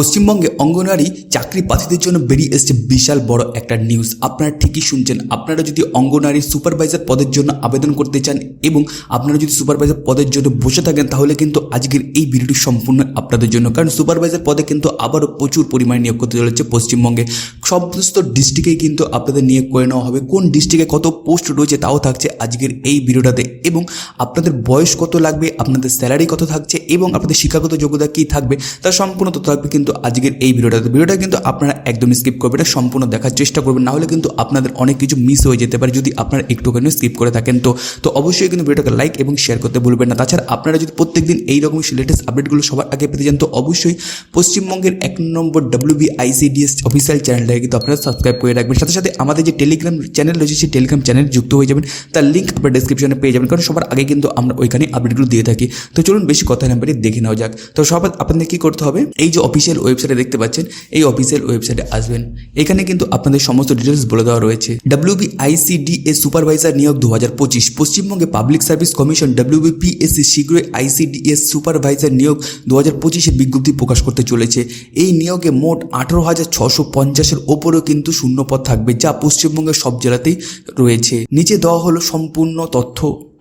পশ্চিমবঙ্গে অঙ্গনারী চাকরি প্রার্থীদের জন্য বেরিয়ে এসছে বিশাল বড় একটা নিউজ আপনারা ঠিকই শুনছেন। আপনারা যদি অঙ্গনারী সুপারভাইজার পদের জন্য আবেদন করতে চান এবং আপনারা যদি সুপারভাইজার পদের জন্য বসে থাকেন, তাহলে কিন্তু আজকের এই ভিডিওটি সম্পূর্ণ আপনাদের জন্য। কারণ সুপারভাইজার পদে কিন্তু আবারও প্রচুর পরিমাণে নিয়োগ করতে চলেছে পশ্চিমবঙ্গে। সমস্ত ডিস্ট্রিক্টেই কিন্তু আপনাদের নিয়োগ করে নেওয়া হবে। কোন ডিস্ট্রিক্টে কত পোস্ট রয়েছে তাও থাকছে আজকের এই ভিডিওটাতে এবং আপনাদের বয়স কত লাগবে, আপনাদের স্যালারি কত থাকছে এবং আপনাদের শিক্ষাগত যোগ্যতা কী থাকবে, তার সম্পূর্ণ তথ্য থাকবে কিন্তু আজকের এই ভিডিওটাতে। ভিডিওটা কিন্তু আপনারা একদমই স্কিপ করবেন এটা সম্পূর্ণ দেখার চেষ্টা করবেন, নাহলে কিন্তু আপনাদের অনেক কিছু মিস হয়ে যেতে পারে যদি আপনারা একটুখানি স্কিপ করে থাকেন তো। তো অবশ্যই কিন্তু ভিডিওটাকে লাইক এবং শেয়ার করতে ভুলবেন না। তাছাড়া আপনারা যদি প্রত্যেকদিন এই রকম লেটেস্ট আপডেটগুলো সবার আগে পেতে চান তো অবশ্যই পশ্চিমবঙ্গের এক নম্বর ডাব্লিউবি আইসিডিএস অফিসিয়াল চ্যানেলটাকে কিন্তু আপনারা সাবস্ক্রাইব করে রাখবেন। সাথে সাথে আমাদের যে টেলিগ্রাম চ্যানেল রয়েছে, সেই টেলিগ্রাম চ্যানেল যুক্ত হয়ে যাবেন। তার লিঙ্ক আপনার ডিসক্রিপশনে পেয়ে যাবেন। কারণ সবার আগে কিন্তু আমরা ওইখানে আপডেটগুলো দিয়ে থাকি। তো চলুন বেশি কথা না বাড়ি দেখে নেওয়া যাক। তো সবার আপনাদের কী করতে হবে? এই যে অফিসিয়াল ওয়েবসাইটে দেখতে পাচ্ছেন, এই অফিসিয়াল ওয়েবসাইটে আসবেন। এখানে কিন্তু আপনাদের সমস্ত ডিটেলস বলে দেওয়া রয়েছে। ডাব্লিউবি আইসিডি এ সুপারভাইজার নিয়োগ দু হাজার পঁচিশ। পশ্চিমবঙ্গে পাবলিক সার্ভিস কমিশন ডাব্লিউবিপিএসসি শীঘ্রই আইসিডিএস সুপারভাইজার নিয়োগ দু হাজার পঁচিশে বিজ্ঞপ্তি প্রকাশ করতে চলেছে। এই নিয়োগে মোট আঠারো হাজার ছশো পঞ্চাশের ওপরেও কিন্তু শূন্যপদ থাকবে যা পশ্চিমবঙ্গের সব জেলাতেই রয়েছে। নিচে দেওয়া হলো সম্পূর্ণ তথ্য।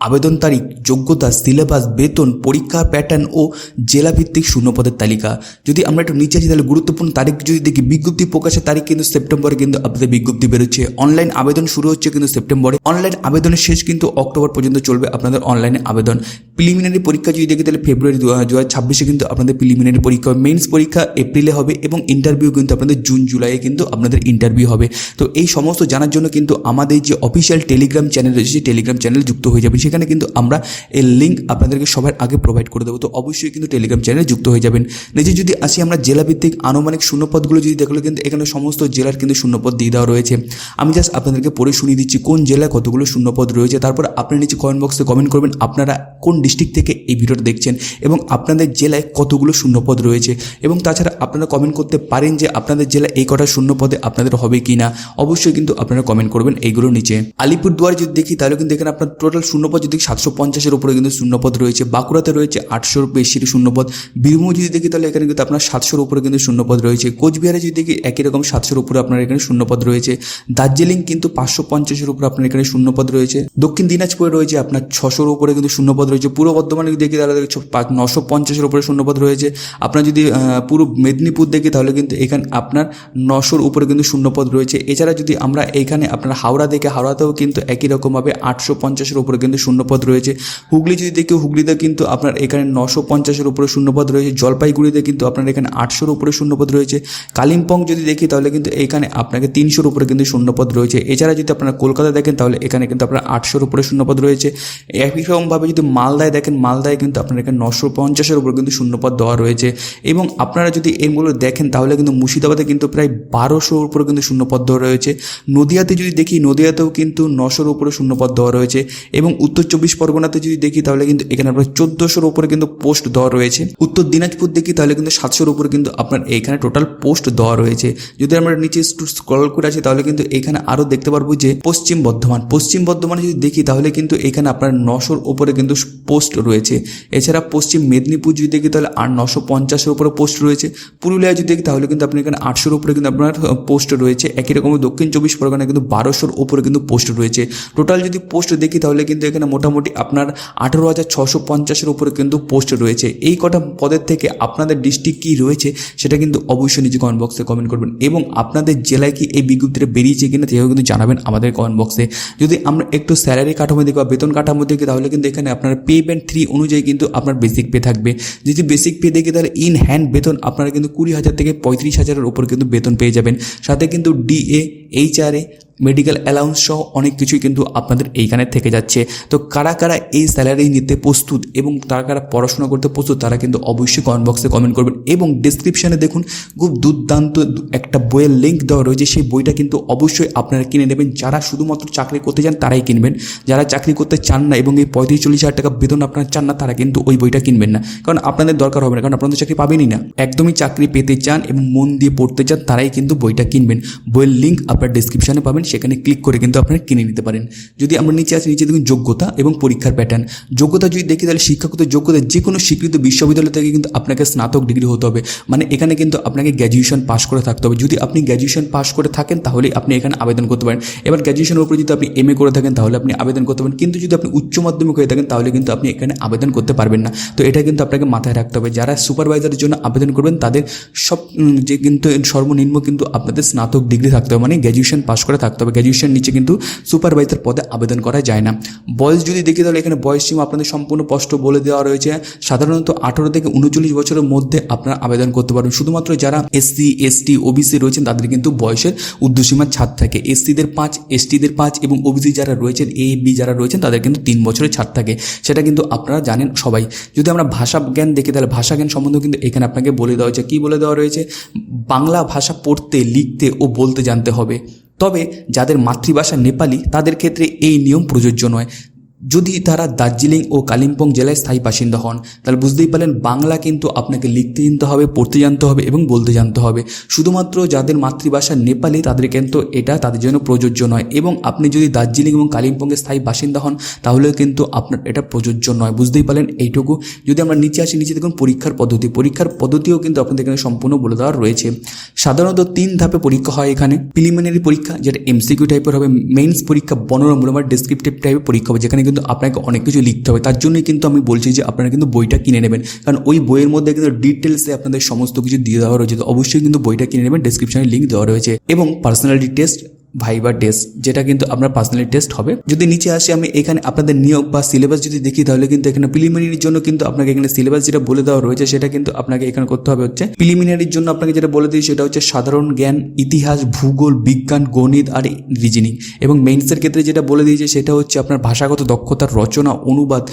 আবেদন তারিখ, যোগ্যতা, সিলেবাস, বেতন, পরীক্ষা প্যাটার্ন ও জেলাভিত্তিক শূন্যপদের তালিকা। যদি আমরা একটু নিচে আসি তাহলে গুরুত্বপূর্ণ তারিখ যদি দেখি, বিজ্ঞপ্তি প্রকাশের তারিখ কিন্তু সেপ্টেম্বরে কিন্তু আপনাদের বিজ্ঞপ্তি বেরোচ্ছে। অনলাইন আবেদন শুরু হচ্ছে কিন্তু সেপ্টেম্বরে। অনলাইন আবেদনের শেষ কিন্তু অক্টোবর পর্যন্ত চলবে আপনাদের অনলাইনে আবেদন। প্রিলিমিনারি পরীক্ষা যদি দেখি, তাহলে ফেব্রুয়ারি দু হাজার ছাব্বিশে কিন্তু আপনাদের প্রিলিমিনারি পরীক্ষা মেন্স পরীক্ষা এপ্রিলে হবে এবং ইন্টারভিউ কিন্তু আপনাদের জুন, জুলাইয়ে কিন্তু আপনাদের ইন্টারভিউ হবে। তো এই সমস্ত জানার জন্য কিন্তু আমাদের যে অফিসিয়াল টেলিগ্রাম চ্যানেল রয়েছে, সেই টেলিগ্রাম চ্যানেল যুক্ত হয়ে যাবে সেখানে কিন্তু আমরা এর লিঙ্ক আপনাদেরকে সবার আগে প্রোভাইড করে দেবো। তো অবশ্যই কিন্তু টেলিগ্রাম চ্যানেলে যুক্ত হয়ে যাবেন। নিজে যদি আসি আমরা জেলাভিত্তিক আনুমানিক শূন্যপদগুলো যদি দেখলে কিন্তু এখানে সমস্ত জেলার কিন্তু শূন্যপদ দিয়ে দেওয়া রয়েছে। আমি জাস্ট আপনাদেরকে পড়ে শুনিয়ে দিচ্ছি কোন জেলায় কতগুলো শূন্যপদ রয়েছে। তারপর আপনি নিচে কমেন্ট বক্সে কমেন্ট করবেন আপনারা কোন ডিস্ট্রিক্ট থেকে এই ভিডিওটা দেখছেন এবং আপনাদের জেলায় কতগুলো শূন্যপদ রয়েছে। এবং তাছাড়া আপনারা কমেন্ট করতে পারেন যে আপনাদের জেলায় এই কটা শূন্যপদে আপনাদের হবে কি না অবশ্যই কিন্তু আপনারা কমেন্ট করবেন এইগুলোর নিচে। আলিপুরদুয়ার যদি দেখি তাহলে কিন্তু এখানে আপনার টোটাল শূন্যপদ যদি সাতশো পঞ্চাশের উপরে কিন্তু শূন্যপদ রয়েছে। বাঁকুড়াতে রয়েছে আটশোর বেশির শূন্যপদ। বীরভূম যদি দেখি তাহলে এখানে কিন্তু আপনার সাতশোর উপরে কিন্তু শূন্যপদ রয়েছে। কোচবিহারে যদি দেখি একই রকম সাতশোর উপরে আপনার এখানে শূন্যপদ রয়েছে। দার্জিলিং কিন্তু পাঁচশো পঞ্চাশের উপরে আপনার এখানে শূন্যপদ রয়েছে। দক্ষিণ দিনাজপুরে রয়েছে আপনার ছশোর উপরে কিন্তু শূন্যপদ রয়েছে। পূর্ব বর্ধমানে দেখি তাহলে নশো পঞ্চাশের উপরে শূন্যপদ রয়েছে। আপনার যদি পুরো মেদিনীপুর দেখি তাহলে কিন্তু এখানে আপনার নশোর উপরে কিন্তু শূন্যপদ রয়েছে। এছাড়া যদি আমরা এইখানে আপনার হাওড়া দেখে, হাওড়াতেও কিন্তু একই রকমভাবে আটশো পঞ্চাশের উপরে কিন্তু শূন্যপদ রয়েছে। হুগলি যদি দেখি, হুগলিতে কিন্তু আপনার এখানে নশো পঞ্চাশের উপরে শূন্যপদ রয়েছে। জলপাইগুড়িতে কিন্তু আপনার এখানে আটশোর উপরে শূন্যপদ রয়েছে। কালিম্পং যদি দেখি, তাহলে কিন্তু এখানে আপনাকে তিনশোর উপরে কিন্তু শূন্যপদ রয়েছে। এছাড়া যদি আপনারা কলকাতা দেখেন, তাহলে এখানে কিন্তু আপনার আটশোর উপরে শূন্যপদ রয়েছে। একই রকমভাবে যদি মালদায় দেখেন, মালদায় কিন্তু আপনার এখানে নশো পঞ্চাশের উপরে কিন্তু শূন্যপদ দেওয়া রয়েছে। এবং আপনারা যদি এগুলো দেখেন, তাহলে কিন্তু মুর্শিদাবাদে কিন্তু প্রায় বারোশোর উপরে কিন্তু শূন্যপদ দেওয়া রয়েছে। নদিয়াতে যদি দেখি, নদিয়াতেও কিন্তু নশোর উপরে শূন্যপদ দেওয়া রয়েছে। এবং উত্তর চব্বিশ পরগনাতে যদি দেখি, তাহলে কিন্তু এখানে আপনার চোদ্দোশোর উপরে কিন্তু পোস্ট দেওয়া রয়েছে। উত্তর দিনাজপুর দেখি, তাহলে কিন্তু সাতশোর উপরে কিন্তু আপনার এখানে টোটাল পোস্ট দেওয়া রয়েছে। যদি আমরা নিচে একটু স্ক্রল করে আসি, তাহলে কিন্তু এখানে আরও দেখতে পারব যে পশ্চিম বর্ধমান। পশ্চিম বর্ধমানে যদি দেখি, তাহলে কিন্তু এখানে আপনার নশোর উপরে কিন্তু পোস্ট রয়েছে। এছাড়া পশ্চিম মেদিনীপুর যদি দেখি, তাহলে আর নশো পঞ্চাশের উপরে পোস্ট রয়েছে। পুরুলিয়া যদি দেখি, তাহলে কিন্তু আপনি এখানে আটশোর উপরে কিন্তু আপনার পোস্ট রয়েছে। একই রকম দক্ষিণ চব্বিশ পরগনায় কিন্তু বারোশোর উপরে কিন্তু পোস্ট রয়েছে। টোটাল যদি পোস্ট দেখি, তাহলে কিন্তু এখানে মোটামুটি আপনার আঠেরো হাজার ছশো পঞ্চাশের উপরে কিন্তু পোস্ট রয়েছে। এই কটা পদের থেকে আপনাদের ডিস্ট্রিক্ট কী রয়েছে সেটা কিন্তু অবশ্যই নিজে কমেন্ট বক্সে কমেন্ট করবেন। এবং আপনাদের জেলায় কি এই বিজ্ঞপ্তিটা বেরিয়েছে কিনা সেটাও কিন্তু জানাবেন আমাদের কমেন্ট বক্সে যদি আমরা একটু স্যালারি কাঠামো দেখি বা বেতন কাঠামো দেখি, তাহলে কিন্তু এখানে আপনার পে ব্যান্ড থ্রি অনুযায়ী কিন্তু আপনার বেসিক পে থাকবে। যদি বেসিক পে দেখি, তাহলে ইন হ্যান্ড বেতন আপনারা কিন্তু কুড়ি হাজার থেকে পঁয়ত্রিশ হাজারের উপর কিন্তু বেতন পেয়ে যাবেন। সাথে কিন্তু ডিএ এইচআরএ মেডিকেল অ্যালাউন্স সহ অনেক কিছুই কিন্তু আপনাদের এইখানে থেকে যাচ্ছে। তো কারা কারা এই স্যালারি নিতে প্রস্তুত এবং তারা কারা পড়াশোনা করতে প্রস্তুত, তারা কিন্তু অবশ্যই কমেন্ট বক্সে কমেন্ট করবেন এবং ডিসক্রিপশানে দেখুন, খুব দুর্দান্ত একটা বইয়ের লিঙ্ক দেওয়া রয়েছে। সেই বইটা কিন্তু অবশ্যই আপনারা কিনে নেবেন। যারা শুধুমাত্র চাকরি করতে চান তারাই কিনবেন। যারা চাকরি করতে চান না এবং এই পঁয়ত্রিশ চল্লিশ হাজার টাকা বেতন আপনারা চান না, তারা কিন্তু ওই বইটা কিনবেন না। কারণ আপনাদের দরকার হবে না। কারণ আপনাদের চাকরি পাবেনই না। একদমই চাকরি পেতে চান এবং মন দিয়ে পড়তে চান, তারাই কিন্তু বইটা কিনবেন। বইয়ের লিঙ্ক আপনার ডিসক্রিপশানে পাবেন। সেখানে ক্লিক করে কিন্তু আপনারা কিনে নিতে পারেন। যদি আমরা নিচে আসি, নিচে দেখুন যোগ্যতা এবং পরীক্ষার প্যাটার্ন যোগ্যতা যদি দেখি, তাহলে শিক্ষাগত যোগ্যতা যে কোনো স্বীকৃত বিশ্ববিদ্যালয় থেকে কিন্তু আপনাকে স্নাতক ডিগ্রি হতে হবে। মানে এখানে কিন্তু আপনাকে গ্র্যাজুয়েশন পাস করে থাকতে হবে। যদি আপনি গ্র্যাজুয়েশন পাস করে থাকেন, তাহলে আপনি এখানে আবেদন করতে পারেন। এবার গ্র্যাজুয়েশনের উপরে যদি আপনি এম এ করে থাকেন, তাহলে আপনি আবেদন করতে পারেন। কিন্তু যদি আপনি উচ্চ মাধ্যমিক হয়ে থাকেন, তাহলে কিন্তু আপনি এখানে আবেদন করতে পারবেন না। তো এটা কিন্তু আপনাকে মাথায় রাখতে হবে। যারা সুপারভাইজারের জন্য আবেদন করবেন, তাদের সব যে কিন্তু সর্বনিম্ন কিন্তু আপনাদের স্নাতক ডিগ্রি থাকতে হবে। মানে গ্র্যাজুয়েশন পাস করে থাকতে হবে গ্র্যাজুয়েশন নিচে কিন্তু সুপারভাইজার পদে আবেদন করা যায় না। বয়স যদি দেখি তাহলে এখানে বয়স সীমা আপনাদের সম্পূর্ণ স্পষ্ট বলে দেওয়া রয়েছে। সাধারণত আঠারো থেকে উনচল্লিশ বছরের মধ্যে আপনারা আবেদন করতে পারবেন। শুধুমাত্র যারা এসসি এসটি ওবিসি রয়েছেন, তাদের কিন্তু বয়সের ঊর্ধ্বসীমার ছাড় থাকে। এসসিদের পাঁচ এসটিদের পাঁচ এবং ওবিসি যারা রয়েছেন এ বি যারা রয়েছেন, তাদের কিন্তু তিন বছরের ছাড় থাকে। সেটা কিন্তু আপনারা জানেন সবাই। যদি আমরা ভাষা জ্ঞান দেখি তাহলে ভাষা জ্ঞান সম্বন্ধেও কিন্তু এখানে আপনাকে বলে দেওয়া হয়েছে। কী বলে দেওয়া রয়েছে? বাংলা ভাষা পড়তে, লিখতে ও বলতে জানতে হবে। তবে যাদের মাতৃভাষা নেপালি তাদের ক্ষেত্রে এই নিয়ম প্রযোজ্য নয়। যদি তারা দার্জিলিং ও কালিম্পং জেলায় স্থায়ী বাসিন্দা হন, তাহলে বুঝতেই পারলেন বাংলা কিন্তু আপনাকে লিখতে জানতে হবে, পড়তে জানতে হবে এবং বলতে জানতে হবে। শুধুমাত্র যাদের মাতৃভাষা নেপালি, তাদের কিন্তু এটা তাদের জন্য প্রযোজ্য নয়। এবং আপনি যদি দার্জিলিং এবং কালিম্পংয়ের স্থায়ী বাসিন্দা হন, তাহলেও কিন্তু আপনার এটা প্রযোজ্য নয়। বুঝতেই পারলেন এইটুকু। যদি আমরা নিচে আসি, নিচে দেখুন পরীক্ষার পদ্ধতি। পরীক্ষার পদ্ধতিও কিন্তু আপনাদের এখানে সম্পূর্ণ বলে দেওয়া রয়েছে। সাধারণত তিন ধাপে পরীক্ষা হয় এখানে। প্রিলিমিনারি পরীক্ষা, যেটা এমসিকিউ টাইপের হবে। মেইনস পরীক্ষা বনরমূলক বা ডেসক্রিপটিভ টাইপের পরীক্ষা হবে, যেখানে কিন্তু আপনাকে অনেক কিছু লিখতে হবে। তার জন্যই কিন্তু আমি বলছি যে আপনারা কিন্তু বইটা কিনে নেবেন। কারণ ওই বইয়ের মধ্যে কিন্তু ডিটেলসে আপনাদের সমস্ত কিছু দিয়ে দেওয়া রয়েছে। তো অবশ্যই কিন্তু বইটা কিনে নেবেন। ডেসক্রিপশনে লিঙ্ক দেওয়া রয়েছে। এবং পার্সোনালিটি টেস্ট ভাইবার টেস্ট যেটা কিন্তু আপনার পার্সোনালি টেস্ট হবে। যদি নিচে আসি, আমি এখানে আপনাদের নিয়োগ বা সিলেবাস যদি দেখি, তাহলে কিন্তু এখানে প্রিলিমিনারির জন্য কিন্তু আপনাকে এখানে সিলেবাস যেটা বলে দেওয়া রয়েছে, সেটা কিন্তু আপনাকে এখানে করতে হবে হচ্ছে। প্রিলিমিনারির জন্য আপনাকে যেটা বলে দিই সেটা হচ্ছে সাধারণ জ্ঞান, ইতিহাস, ভূগোল, বিজ্ঞান, গণিত আর রিজনিং এবং মেইনসের ক্ষেত্রে যেটা বলে দিয়েছে, সেটা হচ্ছে আপনার ভাষাগত দক্ষতার রচনা, অনুবাদ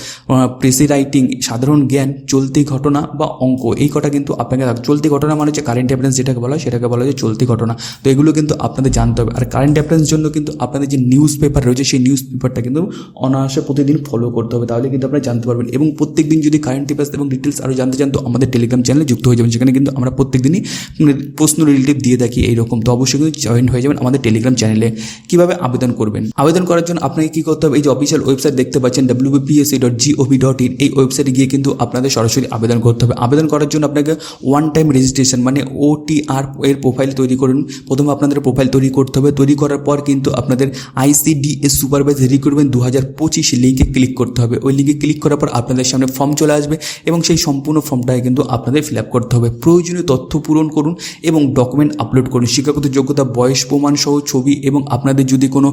প্রেসি রাইটিং সাধারণ জ্ঞান, চলতি ঘটনা বা অঙ্ক। এই কটা কিন্তু আপনাকে চলতি ঘটনা মানে হচ্ছে কারেন্ট অ্যাফেয়ার্স যেটাকে বলা হয়, সেটাকে বলা হয় চলতি ঘটনা। তো এগুলো কিন্তু আপনাদের জানতে হবে। আর কারেন্ট অ্যাফেয়ার্স জন্য কিন্তু আপনাদের যে নিউজ পেপার রয়েছে, সেই নিউজ পেপারটা কিন্তু অনায়াসে প্রতিদিন ফলো করতে হবে। তাহলে কিন্তু আপনারা জানতে পারবেন। এবং প্রত্যেক দিন যদি কারেন্ট অ্যাফেয়ার্স এবং ডিটেলস আরও জানতে চান, তো আমাদের টেলিগ্রাম চ্যানেলে যুক্ত হয়ে যাবেন। সেখানে কিন্তু আমরা প্রত্যেক দিনই প্রশ্ন রিলেটিভ দিয়ে থাকি এইরকম। তো অবশ্যই কিন্তু জয়েন হয়ে যাবেন আমাদের টেলিগ্রাম চ্যানেলে কীভাবে আবেদন করবেন? আবেদন করার জন্য আপনাকে কী করতে হবে? এই যে অফিসিয়াল ওয়েবসাইট দেখতে পাচ্ছেন WBPSC dot gov dot in এই ওয়েবসাইটে গিয়ে কিন্তু আপনাদের সরাসরি আবেদন করতে হবে। আবেদন করার জন্য আপনাকে ওয়ান টাইম রেজিস্ট্রেশন মানে ওটিআর এর প্রোফাইল তৈরি করুন। প্রথমে আপনাদের প্রোফাইল তৈরি করতে হবে। তৈরি করার পর কিন্তু আপনাদের আইসিডিএস সুপারভাইজার রিক্রুটমেন্ট দু হাজার পঁচিশ লিঙ্কে ক্লিক করতে হবে। ওই লিঙ্কে ক্লিক করার পর আপনাদের সামনে ফর্ম চলে আসবে এবং সেই সম্পূর্ণ ফর্মটাকে কিন্তু আপনাদের ফিল আপ করতে হবে। প্রয়োজনীয় তথ্য পূরণ করুন এবং ডকুমেন্ট আপলোড করুন। শিক্ষাগত যোগ্যতা, বয়স, প্রমাণ সহ ছবি এবং আপনাদের যদি কোনো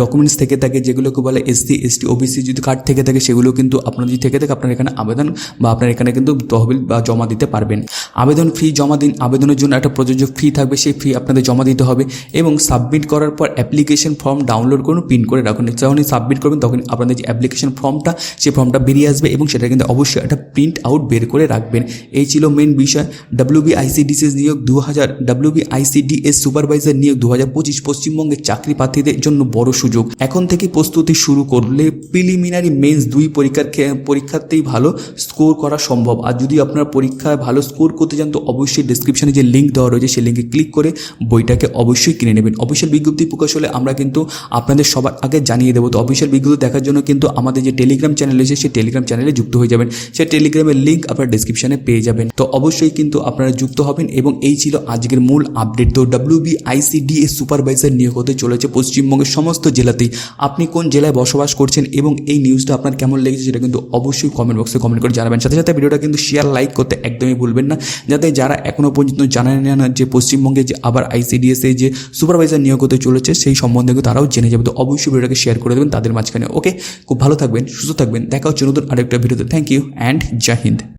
ডকুমেন্টস থেকে থাকে, যেগুলোকে বলে এসসি এসটি ওবিসি যদি কার্ড থেকে থাকে, সেগুলো কিন্তু আপনার যদি থেকে থাকে, আপনার এখানে আবেদন বা আপনার এখানে কিন্তু তহবিল বা জমা দিতে পারবেন। আবেদন ফি জমা দিন। আবেদনের জন্য একটা প্রযোজ্য ফি থাকবে। সেই ফি আপনাদের জমা দিতে হবে এবং সাবমিট করার পর অ্যাপ্লিকেশন ফর্ম ডাউনলোড করুন প্রিন্ট করে রাখুন। যখনই সাবমিট করবেন তখন আপনাদের যে অ্যাপ্লিকেশন ফর্মটা সেই ফর্মটা বেরিয়ে আসবে এবং সেটা কিন্তু অবশ্যই একটা প্রিন্ট আউট বের করে রাখবেন। এই ছিল মেন বিষয়। ডাব্লিউবি আইসিডিসিএস নিয়োগ দু হাজার ডাব্লিউবি আইসিডিএস সুপারভাইজার নিয়োগ দু হাজার পঁচিশ পশ্চিমবঙ্গের চাকরি প্রার্থীদের জন্য বড় সুযোগ। এখন থেকে প্রস্তুতি শুরু করলে প্রিলিমিনারি মেন্স দুই পরীক্ষার পরীক্ষাতেই ভালো স্কোর করা সম্ভব। আর যদি আপনার পরীক্ষায় ভালো স্কোর করতে চান, তো অবশ্যই ডিসক্রিপশনে যে লিঙ্ক দেওয়া রয়েছে, সেই লিঙ্কে ক্লিক করে বইটাকে অবশ্যই কিনে নেবেন। অফিসিয়াল বিজ্ঞপ্তি প্রকাশ হলে আমরা কিন্তু আপনাদের সবার আগে জানিয়ে দেবো। তো অফিসিয়াল বিজ্ঞপ্তি দেখার জন্য কিন্তু আমাদের যে টেলিগ্রাম চ্যানেল রয়েছে, সেই টেলিগ্রাম চ্যানেলে যুক্ত হয়ে যাবেন। সেই টেলিগ্রামের লিঙ্ক আপনারা ডিসক্রিপশনে পেয়ে যাবেন। তো অবশ্যই কিন্তু আপনারা যুক্ত হবেন এবং এই ছিল আজকের মূল আপডেট তো ডাব্লিউবি আইসিডিএস সুপারভাইজার নিয়োগ হতে চলেছে পশ্চিমবঙ্গের সমস্ত জেলাতেই। আপনি কোন জেলায় বসবাস করছেন এবং এই নিউজটা আপনার কেমন লেগেছে সেটা কিন্তু অবশ্যই কমেন্ট বক্সে কমেন্ট করে জানাবেন। সাথে সাথে ভিডিওটা কিন্তু শেয়ার লাইক করতে একদমই ভুলবেন না। যাতে যারা এখনও পর্যন্ত জানেন না যে পশ্চিমবঙ্গে যে আবার আইসিডিএস যে সুপারভাইজার নিয়োগ হতে চলেছে, সেই সম্বন্ধে তারাও জেনে যাবে। তো অবশ্যই ভিডিওটাকে শেয়ার করে দেবেন তাদের মাঝখানে। ওকে খুব ভালো থাকবেন, সুস্থ থাকবেন। দেখা হচ্ছে নতুন আরেকটা ভিডিওতে। Thank you and Jai Hind